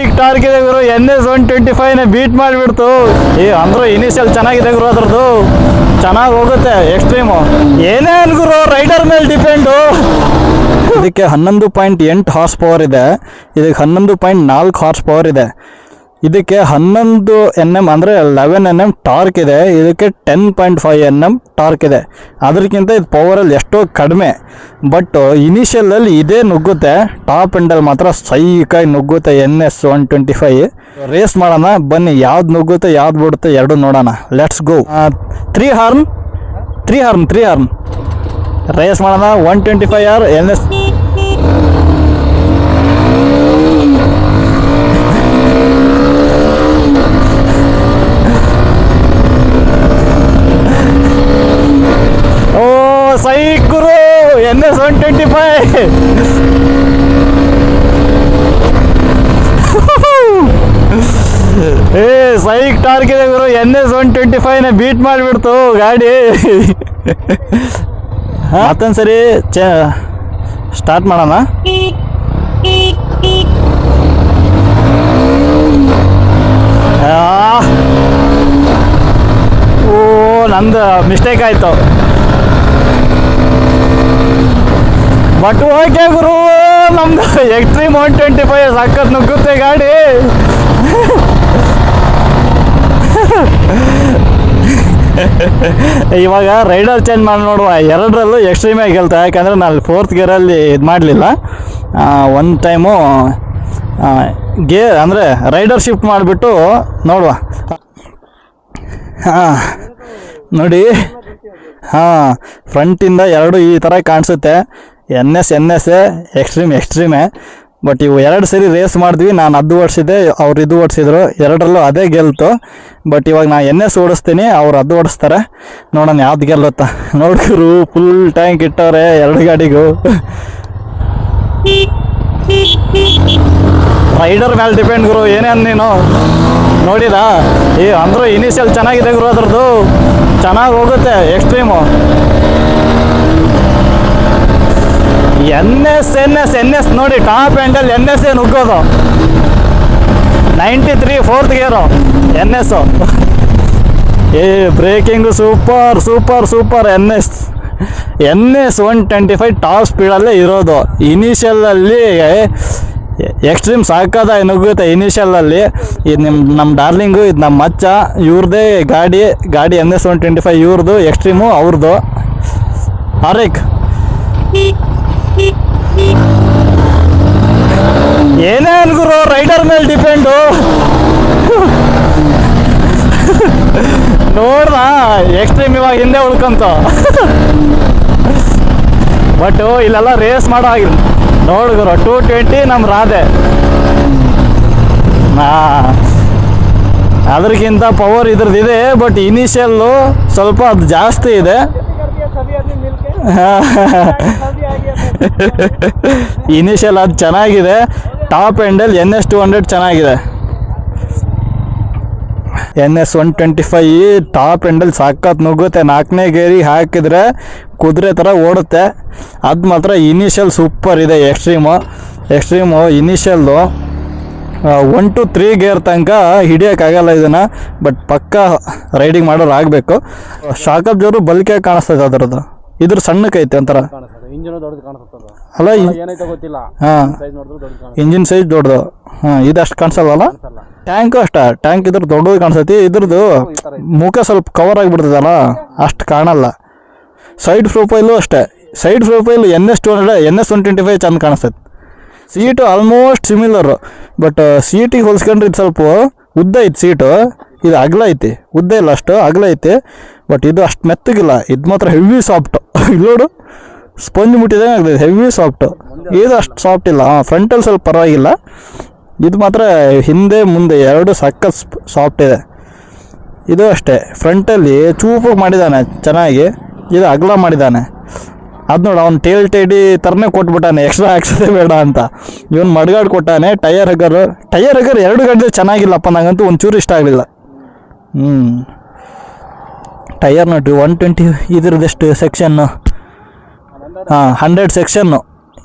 ಈಗ ಟಾರ್ಕ್ ಇದೆ ಗುರು ಎನ್ ಎಸ್ ಒನ್ ಟ್ವೆಂಟಿ ಫೈವ್ನ ಬೀಟ್ ಮಾಡಿಬಿಡ್ತು. ಏ, ಅಂದ್ರೆ ಇನಿಷಿಯಲ್ ಚೆನ್ನಾಗಿದೆ ಗುರು ಅದ್ರದ್ದು. ಚೆನ್ನಾಗಿ ಹೋಗುತ್ತೆ ಎಕ್ಸ್ಟ್ರೀಮು ಏನೇ ಅನ್ಗುರು ರೈಡರ್ ಮೇಲೆ ಡಿಪೆಂಡು ಇದಕ್ಕೆ ಹನ್ನೊಂದು ಪಾಯಿಂಟ್ ಎಂಟು ಹಾರ್ಸ್ ಪವರ್ ಇದೆ. ಇದಕ್ಕೆ ಹನ್ನೊಂದು ಪಾಯಿಂಟ್ ನಾಲ್ಕು ಹಾರ್ಸ್ ಪವರ್ ಇದೆ. ಇದಕ್ಕೆ ಹನ್ನೊಂದು ಎನ್ ಎಂ ಅಂದರೆ ಲೆವೆನ್ ಎನ್ ಎಂ ಟಾರ್ಕ್ ಇದೆ. ಇದಕ್ಕೆ ten point five N M torque ಇದೆ. ಅದಕ್ಕಿಂತ ಇದು ಪವರಲ್ಲಿ ಎಷ್ಟೋ ಕಡಿಮೆ. ಬಟ್ ಇನಿಷಿಯಲಲ್ಲಿ ಇದೇ ನುಗ್ಗುತ್ತೆ. ಟಾಪ್ ಎಂಡಲ್ಲಿ ಮಾತ್ರ ಸೈಕಾಗಿ ನುಗ್ಗುತ್ತೆ N S one twenty five race ಮಾಡೋಣ. ಬನ್ನಿ, ಯಾವ್ದು ನುಗ್ಗುತ್ತೆ, ಯಾವ್ದು ಬಿಡುತ್ತೆ ಎರಡು ನೋಡೋಣ. Let's go three horn three horn three horn race ಮಾಡೋಣ. One twenty five or N S ಓ ಸೈಕ್ ಗುರು, N S one twenty five. ಏ, ಸೈಕ್ ಟಾರ್ಕ್ ಇದೆ ಗುರು, ಎನ್ ಎಸ್ ಒನ್ ಟ್ವೆಂಟಿ ಫೈವ್ನ ಬೀಟ್ ಮಾಡಿಬಿಡ್ತು, ಗಾಡಿ. ಮತ್ತೊಂದ್ಸರಿ ಚ ಸ್ಟಾರ್ಟ್ ಮಾಡೋಣ. ಓ, ನಂದು ಮಿಸ್ಟೇಕ್ ಆಯಿತು. ಬಟ್ ಓಕೆ ಗುರು, ನಮ್ದು ಎಕ್ಸ್ಟ್ರೀಮ್ ಒನ್ ಟ್ವೆಂಟಿ ಫೈವ್ ಸಕ್ಕತ್ ನುಗ್ಗುತ್ತೆ ಗಾಡಿ. ಇವಾಗ ರೈಡರ್ ಚೇಂಜ್ ಮಾಡಿ ನೋಡುವ, ಎರಡರಲ್ಲೂ ಎಕ್ಸ್ಟ್ರೀಮೇ ಗೆಲ್ತಾ, ಯಾಕಂದರೆ ನಾನು ಫೋರ್ತ್ ಗೇರಲ್ಲಿ ಇದು ಮಾಡಲಿಲ್ಲ. ಒಂದು ಟೈಮು ಗೇರ್ ಅಂದರೆ ರೈಡರ್ ಶಿಫ್ಟ್ ಮಾಡಿಬಿಟ್ಟು ನೋಡುವ. ಹಾಂ, ನೋಡಿ. ಹಾಂ, ಫ್ರಂಟಿಂದ ಎರಡು ಈ ಥರ ಕಾಣಿಸುತ್ತೆ. N S N S extreme ಎಕ್ಸ್ಟ್ರೀಮೇ but ಇವು ಎರಡು ಸರಿ ರೇಸ್ ಮಾಡಿದ್ವಿ. ನಾನು ಅದು ಓಡಿಸಿದ್ದೆ, ಅವ್ರು ಇದು ಓಡಿಸಿದ್ರು. ಎರಡರಲ್ಲೂ ಅದೇ ಗೆಲ್ತು. ಬಟ್ ಇವಾಗ ನಾನು ಎನ್ ಎಸ್ ಓಡಿಸ್ತೀನಿ, ಅವ್ರು ಅದು ಓಡಿಸ್ತಾರೆ. ನೋಡೋಣ ಯಾವ್ದು ಗೆಲ್ಲುತ್ತ. ನೋಡಿದ್ರು ಫುಲ್ ಟ್ಯಾಂಕ್ ಇಟ್ಟವ್ರೆ, ಎರಡು ಗಾಡಿಗೂ. ರೈಡರ್ ಮೇಲೆ ಡಿಪೆಂಡ್ ಗುರು, ಏನೇ ನೀನು. ನೋಡಿದ? ಈ ಅಂದರೂ ಇನಿಷಿಯಲ್ ಚೆನ್ನಾಗಿದೆ ಗುರು ಅದ್ರದ್ದು. ಚೆನ್ನಾಗಿ ಹೋಗುತ್ತೆ extreme N S N S N S ನೋಡಿ ಟಾಪ್ ಎಂಡಲ್ಲಿ ಎನ್ ಎಸ್ ಏನು ಉಗ್ಗೋದು? Ninety three fourth gear N S ಏ braking super super super N S. N S one twenty five top ಸ್ಪೀಡಲ್ಲೇ ಇರೋದು. ಇನಿಷಿಯಲಲ್ಲಿ ಎಕ್ಸ್ಟ್ರೀಮ್ ಸಾಕದ ನುಗ್ಗುತ್ತೆ ಇನಿಷಿಯಲಲ್ಲಿ ಇದು ನಿಮ್ಮ ನಮ್ಮ ಡಾರ್ಲಿಂಗು ಇದು ನಮ್ಮ ಮಚ್ಚ ಇವ್ರದ್ದೇ ಗಾಡಿ ಗಾಡಿ N S one twenty five ಇವ್ರದ್ದು ಎಕ್ಸ್ಟ್ರೀಮು ಅವ್ರದ್ದು ಆರೇಕ್ ಏನೇ ಅನ್ಗುರು ರೈಡರ್ ಮೇಲೆ ಡಿಪೆಂಡು ನೋಡ್ದ ಎಕ್ಸ್ಟ್ರೀಮ್ ಇವಾಗ ಹಿಂದೆ ಉಳ್ಕೊಂತ. ಬಟ್ ಇಲ್ಲೆಲ್ಲ ರೇಸ್ ಮಾಡೋ ಆಗಿಲ್ಲ ನೋಡಿದ್ರು ಟೂ ಟ್ವೆಂಟಿ ನಮ್ಮ ರಾಧೆ. ನಾ ಅದಕ್ಕಿಂತ ಪವರ್ ಇದ್ರದ್ದು ಇದೆ ಬಟ್ ಇನಿಷಿಯಲ್ಲು ಸ್ವಲ್ಪ ಅದು ಜಾಸ್ತಿ ಇದೆ. ಇನಿಷಿಯಲ್ ಅದು ಚೆನ್ನಾಗಿದೆ. ಟಾಪ್ ಎಂಡಲ್ಲಿ ಎನ್ ಎಸ್ ಟು ಹಂಡ್ರೆಡ್ ಚೆನ್ನಾಗಿದೆ. N S one twenty five top ಎಂಡಲ್ಲಿ ಸಾಕತ್ ನುಗ್ಗುತ್ತೆ. ನಾಲ್ಕನೇ ಗೇರಿ ಹಾಕಿದರೆ ಕುದುರೆ ಥರ ಓಡುತ್ತೆ. ಅದು ಮಾತ್ರ ಇನಿಷಿಯಲ್ ಸೂಪರ್ ಇದೆ extreme extreme initially one two three gear ತನಕ ಹಿಡಿಯೋಕ್ಕಾಗಲ್ಲ ಇದನ್ನು. ಬಟ್ ಪಕ್ಕ ರೈಡಿಂಗ್ ಮಾಡೋರು ಆಗಬೇಕು. ಶಾಕಪ್ ಜೋರು ಬಲ್ಕೆ ಕಾಣಿಸ್ತದೆ ಅದರದ್ದು. ಇದ್ರ ಸಣ್ಣಕ್ಕೈತೆ ಒಂಥರ. ಇಂಜಿನ್ ದೊಡ್ಡದು ಕಾಣಿಸ್ತದ ಅಲ್ಲ ಏನೈತೆ ಗೊತ್ತಿಲ್ಲ. ಹಾಂ. ಸೈಜ್ ನೋಡಿದ್ರೆ ದೊಡ್ಡದು ಕಾಣಿಸ್ತದೆ ಇಂಜಿನ್ ಸೈಜ್ ದೊಡ್ಡದು. ಹಾಂ ಇದು ಅಷ್ಟು ಕಾಣಿಸಲ್ಲ. ಟ್ಯಾಂಕು ಅಷ್ಟ. ಟ್ಯಾಂಕ್ ಇದ್ರ ದೊಡ್ಡದು ಕಾಣಿಸ್ತೈತಿ. ಇದ್ರದ್ದು ಮುಖ ಸ್ವಲ್ಪ ಕವರ್ ಆಗಿಬಿಡ್ತದಲ್ಲ? ಅಷ್ಟು ಕಾಣಲ್ಲ. ಸೈಡ್ ಪ್ರೊಫೈಲು ಅಷ್ಟೇ. Side profile N S two hundred N S one twenty five ಚಂದ ಕಾಣಿಸ್ತೈತೆ ಸೀಟು ಆಲ್ಮೋಸ್ಟ್ ಸಿಮಿಲರು ಬಟ್ ಸೀಟಿಗೆ ಹೋಲಿಸ್ಕೊಂಡ್ರೆ ಇದು ಸ್ವಲ್ಪ ಉದ್ದ ಐತೆ ಸೀಟು ಇದು ಅಗಲ ಐತಿ. ಉದ್ದ ಇಲ್ಲ ಅಷ್ಟು ಅಗಲ ಐತಿ. ಬಟ್ ಇದು ಅಷ್ಟು ಮೆತ್ತಗಿಲ್ಲ. ಇದು ಮಾತ್ರ ಹೆವಿ ಸಾಫ್ಟ್ ನೋಡು. ಸ್ಪಂಜ್ ಮುಟ್ಟಿದಂಗೆ ಆಗ್ತದೆ ಹೆವಿ ಸಾಫ್ಟು ಇದು ಅಷ್ಟು ಸಾಫ್ಟ್ ಇಲ್ಲ. ಹಾಂ ಫ್ರಂಟಲ್ಲಿ ಸ್ವಲ್ಪ ಪರವಾಗಿಲ್ಲ. ಇದು ಮಾತ್ರ ಹಿಂದೆ ಮುಂದೆ ಎರಡು ಸಖತ್ ಸಾಫ್ಟ್ ಇದೆ. ಇದು ಅಷ್ಟೇ. ಫ್ರಂಟಲ್ಲಿ ಚೂಪಾಗಿ ಮಾಡಿದ್ದಾನೆ ಚೆನ್ನಾಗಿ. ಇದು ಅಗಲ ಮಾಡಿದ್ದಾನೆ ಅದು ನೋಡು, ಅವ್ನು ಟೇಲ್ ಟೇಡಿ ಥರನೇ ಕೊಟ್ಬಿಟ್ಟಾನೆ. ಎಕ್ಸ್ಟ್ರಾ ಹಾಕ್ಸೋದೇ ಬೇಡ ಅಂತ. ಇವನು ಮಡ್ಗಾಡ್ ಕೊಟ್ಟಾನೆ ಟೈರ್ ಹಗರ್ ಟೈರ್ ಹಗರ್ ಎರಡು ಗಂಟೆ ಚೆನ್ನಾಗಿಲ್ಲಪ್ಪ, ನಂಗಂತೂ ಒಂಚೂರು ಇಷ್ಟ ಆಗಲಿಲ್ಲ. ಹ್ಞೂ ಟೈರ್ ನೋಡ್ರಿ ಒನ್ ಟ್ವೆಂಟಿ ಇದ್ರದ್ದೆಷ್ಟು ಸೆಕ್ಷನ್ನು ಹಾಂ hundred section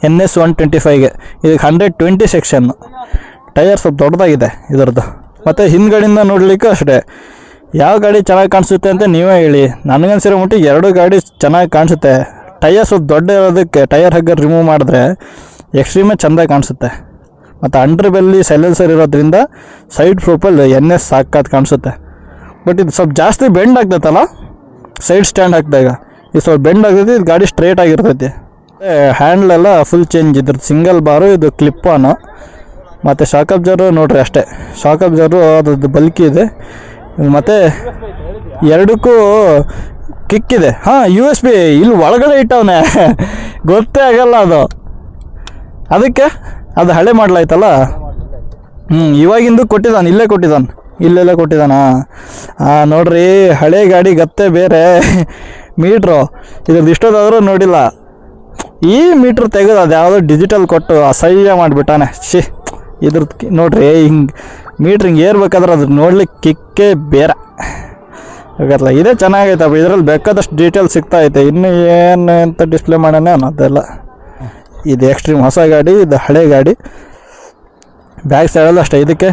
N S one twenty ಫೈವ್ಗೆ ಇದಕ್ಕೆ ಹಂಡ್ರೆಡ್ ಟ್ವೆಂಟಿ ಸೆಕ್ಷನ್ನು ಟೈರ್ ಸ್ವಲ್ಪ ದೊಡ್ಡದಾಗಿದೆ ಇದರದ್ದು. ಮತ್ತು ಹಿಂದ್ಗಡೆಯಿಂದ ನೋಡಲಿಕ್ಕೂ ಅಷ್ಟೇ. ಯಾವ ಗಾಡಿ ಚೆನ್ನಾಗಿ ಕಾಣಿಸುತ್ತೆ ಅಂತ ನೀವೇ ಹೇಳಿ. ನನಗನ್ಸಿರೋ ಮಟ್ಟಿಗೆ ಎರಡು ಗಾಡಿ ಚೆನ್ನಾಗಿ ಕಾಣಿಸುತ್ತೆ. ಟೈರ್ ಸ್ವಲ್ಪ ದೊಡ್ಡ ಇರೋದಕ್ಕೆ ಟೈರ್ ಹಗ್ಗ ರಿಮೂವ್ ಮಾಡಿದ್ರೆ ಎಕ್ಸ್ಟ್ರೀಮೇ ಚೆಂದ ಕಾಣಿಸುತ್ತೆ. ಮತ್ತು ಅಂಡ್ರ್ ಬೆಲ್ಲಿ ಸೈಲೆನ್ಸರ್ ಇರೋದ್ರಿಂದ ಸೈಡ್ ಪ್ರೊಫೈಲ್ ಎನ್ ಎಸ್ ಸಾಕಾದ ಕಾಣಿಸುತ್ತೆ. ಬಟ್ ಇದು ಸ್ವಲ್ಪ ಜಾಸ್ತಿ ಬೆಂಡ್ ಆಗ್ತೈತಲ್ಲ? ಸೈಡ್ ಸ್ಟ್ಯಾಂಡ್ ಹಾಕಿದಾಗ. ಇದು ಸ್ವಲ್ಪ ಬೆಂಡ್ ಆಗ್ತೈತಿ, ಇದು ಗಾಡಿ ಸ್ಟ್ರೇಟ್ ಆಗಿರ್ತೈತಿ. ಹ್ಯಾಂಡ್ಲೆಲ್ಲ ಫುಲ್ ಚೇಂಜ್ ಇದ್ರದ್ದು. ಸಿಂಗಲ್ ಬಾರು, ಇದು ಕ್ಲಿಪ್ ಆನು ಮತ್ತು ಶಾಕ್ ಅಬ್ಸರ್ವ್ ನೋಡ್ರಿ ಅಷ್ಟೇ. ಶಾಕ್ ಅಬ್ಸರ್ವ್ ಅದ್ರದ್ದು ಬಲ್ಕಿ ಇದೆ. ಮತ್ತು ಎರಡಕ್ಕೂ ಕಿಕ್ ಇದೆ. ಹಾಂ ಯು ಎಸ್ ಬಿ ಇಲ್ಲಿ ಒಳಗಡೆ ಇಟ್ಟವನೆ. ಗೊತ್ತೇ ಆಗಲ್ಲ ಅದು. ಅದಕ್ಕೆ ಅದು ಹಳೆ ಮಾಡಲಾಯ್ತಲ್ಲ ಹ್ಞೂ ಇವಾಗಿಂದು ಕೊಟ್ಟಿದ್ದಾನೆ ಇಲ್ಲೇ ಕೊಟ್ಟಿದ್ದಾನೆ ಇಲ್ಲೆಲ್ಲ ಕೊಟ್ಟಿದ್ದಾನ ನೋಡ್ರಿ, ಹಳೆ ಗಾಡಿ ಗತ್ತೆ ಬೇರೆ. ಮೀಟ್ರು. ಇದ್ರದ್ದು ಇಷ್ಟೊತ್ತಾದರೂ ನೋಡಿಲ್ಲ. ಈ ಮೀಟ್ರ್ ತೆಗೆದು ಅದು ಯಾವುದೋ ಡಿಜಿಟಲ್ ಕೊಟ್ಟು ಅಸಹ್ಯ ಮಾಡಿಬಿಟ್ಟಾನೆ. ಶಿ ಇದ್ರದ್ದು ನೋಡ್ರಿ ಹಿಂಗೆ ಮೀಟ್ರ್ ಹಿಂಗೆ ಏರ್ಬೇಕಾದ್ರೆ ಅದ್ರ ನೋಡ್ಲಿಕ್ಕೆ ಕಿಕ್ಕೇ ಬೇರೆ. ಹಾಗಲ್ಲ ಇದೇ ಚೆನ್ನಾಗೈತಪ್ಪ ಇದರಲ್ಲಿ ಬೇಕಾದಷ್ಟು ಡೀಟೇಲ್ ಸಿಗ್ತಾ ಐತೆ ಇನ್ನು ಏನು ಅಂತ ಡಿಸ್ಪ್ಲೇ ಮಾಡೋಣ ಅನ್ನೋದೆಲ್ಲ. ಇದು ಎಕ್ಸ್ಟ್ರೀಮ್ ಹೊಸ ಗಾಡಿ, ಇದು ಹಳೆ ಗಾಡಿ. ಬ್ಯಾಕ್ ಸೈಡಲ್ಲೂ ಅಷ್ಟೇ. ಇದಕ್ಕೆ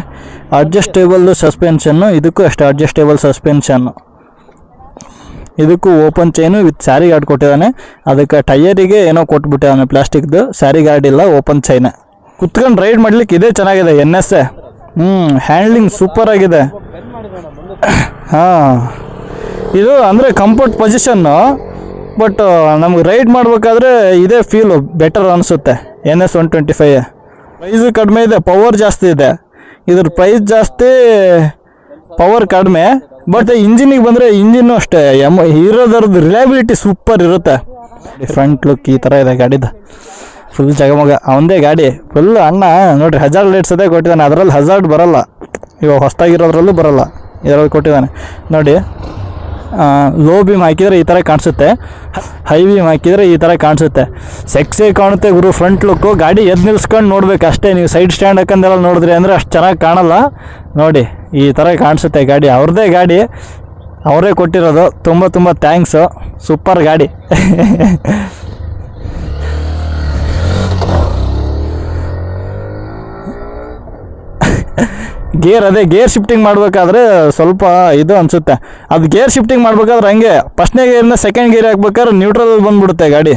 ಅಡ್ಜಸ್ಟೇಬಲ್ ಸಸ್ಪೆನ್ಷನ್ನು ಇದಕ್ಕೂ ಅಷ್ಟೇ ಅಡ್ಜಸ್ಟೇಬಲ್ ಸಸ್ಪೆನ್ಷನ್ನು ಇದಕ್ಕೂ open chain with sari guard ಕೊಟ್ಟಿದ್ದಾನೆ. ಅದಕ್ಕೆ ಟೈಯರಿಗೆ ಏನೋ ಕೊಟ್ಬಿಟ್ಟಿದ್ದಾನೆ ಪ್ಲಾಸ್ಟಿಕ್ದು. ಸ್ಯಾರಿ ಗಾರ್ಡ್ ಇಲ್ಲ, ಓಪನ್ ಚೈನ ಕುತ್ಕೊಂಡು ರೈಡ್ ಮಾಡ್ಲಿಕ್ಕೆ ಇದೇ ಚೆನ್ನಾಗಿದೆ, ಎನ್ ಎಸ್ ಎ. ಹ್ಞೂ ಹ್ಯಾಂಡ್ಲಿಂಗ್ ಸೂಪರ್ ಆಗಿದೆ. ಹಾಂ. ಇದು ಅಂದರೆ ಕಂಫರ್ಟ್ ಪೊಸಿಷನ್ನು ಬಟ್ ನಮ್ಗೆ ರೈಡ್ ಮಾಡಬೇಕಾದ್ರೆ ಇದೇ ಫೀಲು ಬೆಟರ್ ಅನಿಸುತ್ತೆ, N S one twenty five price ಕಡಿಮೆ ಇದೆ ಪವರ್ ಜಾಸ್ತಿ ಇದೆ. ಇದ್ರ ಪ್ರೈಸ್ ಜಾಸ್ತಿ ಪವರ್ ಕಡಿಮೆ. ಬಟ್ ಇಂಜಿನಿಗೆ ಬಂದರೆ ಇಂಜಿನ್ನು ಅಷ್ಟೇ. ಎಂ, ಇರೋದ್ರದ್ದು ರಿಲಯಬಿಲಿಟಿ ಸೂಪರ್ ಇರುತ್ತೆ. ಫ್ರಂಟ್ ಲುಕ್ ಈ ಥರ ಇದೆ ಗಾಡಿದು. ಫುಲ್ ಜಗಮಗ. ಅವಂದೇ ಗಾಡಿ. ಫುಲ್ ಅಣ್ಣ, ನೋಡಿರಿ ಹಜಾರ್ಡ್ ಲೈಟ್ಸ್ ಅದೇ ಕೊಟ್ಟಿದ್ದಾನೆ. ಅದರಲ್ಲಿ ಹಜಾರ್ಡ್ ಬರಲ್ಲ. ಇವಾಗ ಹೊಸ್ದಾಗಿರೋದ್ರಲ್ಲೂ ಬರಲ್ಲ. ಇದರಲ್ಲಿ ಕೊಟ್ಟಿದ್ದಾನೆ. ನೋಡಿ ಲೋ ಬೀಮ್ ಹಾಕಿದರೆ ಈ ಥರ ಕಾಣಿಸುತ್ತೆ. ಹೈ ಬೀಮ್ ಹಾಕಿದರೆ ಈ ಥರ ಕಾಣಿಸುತ್ತೆ. ಸೆಕ್ಸಿ ಕಾಣುತ್ತೆ ಗುರು ಫ್ರಂಟ್ ಲುಕ್ಕು ಗಾಡಿ ಎದ್ದು ನಿಲ್ಸ್ಕೊಂಡು ನೋಡ್ಬೇಕು ಅಷ್ಟೇ. ನೀವು ಸೈಡ್ ಸ್ಟ್ಯಾಂಡ್ ಹಾಕಂದೆಲ್ಲ ನೋಡಿದ್ರಿ ಅಂದರೆ ಅಷ್ಟು ಚೆನ್ನಾಗಿ ಕಾಣಲ್ಲ. ನೋಡಿ, ಈ ಥರ ಕಾಣಿಸುತ್ತೆ ಗಾಡಿ. ಅವ್ರದ್ದೇ ಗಾಡಿ. ಅವರೇ ಕೊಟ್ಟಿರೋದು. ತುಂಬ ತುಂಬ ಥ್ಯಾಂಕ್ಸು ಸೂಪರ್ ಗಾಡಿ. ಗೇರ್ ಅದೇ ಗೇರ್ ಶಿಫ್ಟಿಂಗ್ ಮಾಡಬೇಕಾದ್ರೆ ಸ್ವಲ್ಪ ಇದು ಅನಿಸುತ್ತೆ. ಅದು ಗೇರ್ ಶಿಫ್ಟಿಂಗ್ ಮಾಡ್ಬೇಕಾದ್ರೆ ಹಂಗೆ. ಫಸ್ಟ್ನೇ ಗೇರ್ನ ಸೆಕೆಂಡ್ ಗೇರ್ ಹಾಕ್ಬೇಕಾದ್ರೆ ನ್ಯೂಟ್ರಲ್ ಬಂದ್ಬಿಡುತ್ತೆ ಗಾಡಿ.